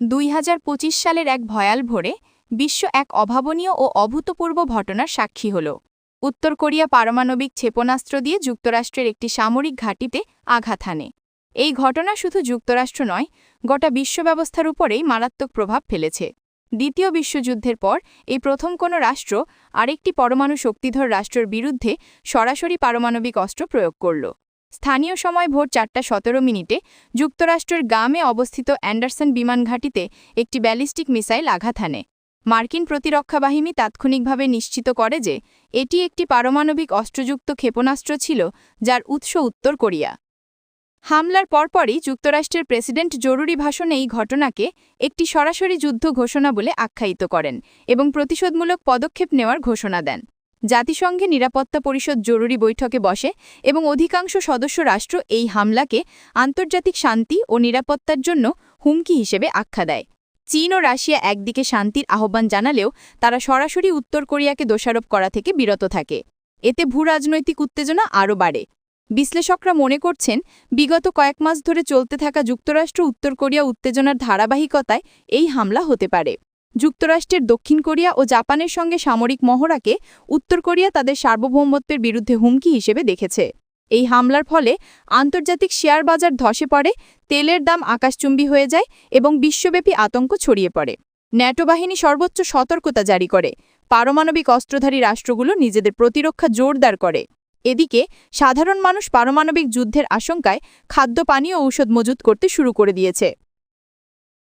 দুই হাজার পঁচিশ সালের এক ভয়াল ভোরে বিশ্ব এক অভাবনীয় ও অভূতপূর্ব ঘটনার সাক্ষী হল। উত্তর কোরিয়া পারমাণবিক ক্ষেপণাস্ত্র দিয়ে যুক্তরাষ্ট্রের একটি সামরিক ঘাঁটিতে আঘাত হানে। এই ঘটনা শুধু যুক্তরাষ্ট্র নয়, গোটা বিশ্ব ব্যবস্থার উপরেই মারাত্মক প্রভাব ফেলেছে। দ্বিতীয় বিশ্বযুদ্ধের পর এই প্রথম কোনো রাষ্ট্র, আরেকটি পরমাণু শক্তিধর রাষ্ট্রের বিরুদ্ধে সরাসরি পারমাণবিক অস্ত্র প্রয়োগ করল। স্থানীয় সময় ভোর চারটা সতেরো মিনিটে যুক্তরাষ্ট্রের গামে অবস্থিত অ্যান্ডারসন বিমান ঘাঁটিতে একটি ব্যালিস্টিক মিসাইল আঘাত হানে। মার্কিন প্রতিরক্ষা বাহিনী তাৎক্ষণিকভাবে নিশ্চিত করে যে এটি একটি পারমাণবিক অস্ত্রযুক্ত ক্ষেপণাস্ত্র ছিল, যার উৎস উত্তর কোরিয়া। হামলার পরপরই যুক্তরাষ্ট্রের প্রেসিডেন্ট জরুরি ভাষণে এই ঘটনাকে একটি সরাসরি যুদ্ধ ঘোষণা বলে আখ্যায়িত করেন এবং প্রতিশোধমূলক পদক্ষেপ নেওয়ার ঘোষণা দেন। জাতিসংঘে নিরাপত্তা পরিষদ জরুরি বৈঠকে বসে এবং অধিকাংশ সদস্য রাষ্ট্র এই হামলাকে আন্তর্জাতিক শান্তি ও নিরাপত্তার জন্য হুমকি হিসেবে আখ্যা দেয়। চীন ও রাশিয়া একদিকে শান্তির আহ্বান জানালেও তারা সরাসরি উত্তর কোরিয়াকে দোষারোপ করা থেকে বিরত থাকে। এতে ভূরাজনৈতিক উত্তেজনা আরও বাড়ে। বিশ্লেষকরা মনে করছেন, বিগত কয়েক মাস ধরে চলতে থাকা যুক্তরাষ্ট্র, উত্তর কোরিয়া উত্তেজনার ধারাবাহিকতায় এই হামলা হতে পারে। যুক্তরাষ্ট্রের দক্ষিণ কোরিয়া ও জাপানের সঙ্গে সামরিক মহড়াকে উত্তর কোরিয়া তাদের সার্বভৌমত্বের বিরুদ্ধে হুমকি হিসেবে দেখেছে। এই হামলার ফলে আন্তর্জাতিক শেয়ার বাজার ধসে পড়ে, তেলের দাম আকাশচুম্বী হয়ে যায় এবং বিশ্বব্যাপী আতঙ্ক ছড়িয়ে পড়ে। ন্যাটো বাহিনী সর্বোচ্চ সতর্কতা জারি করে। পারমাণবিক অস্ত্রধারী রাষ্ট্রগুলো নিজেদের প্রতিরক্ষা জোরদার করে। এদিকে, সাধারণ মানুষ পারমাণবিক যুদ্ধের আশঙ্কায় খাদ্য, পানীয় ঔষধ মজুত করতে শুরু করে দিয়েছে।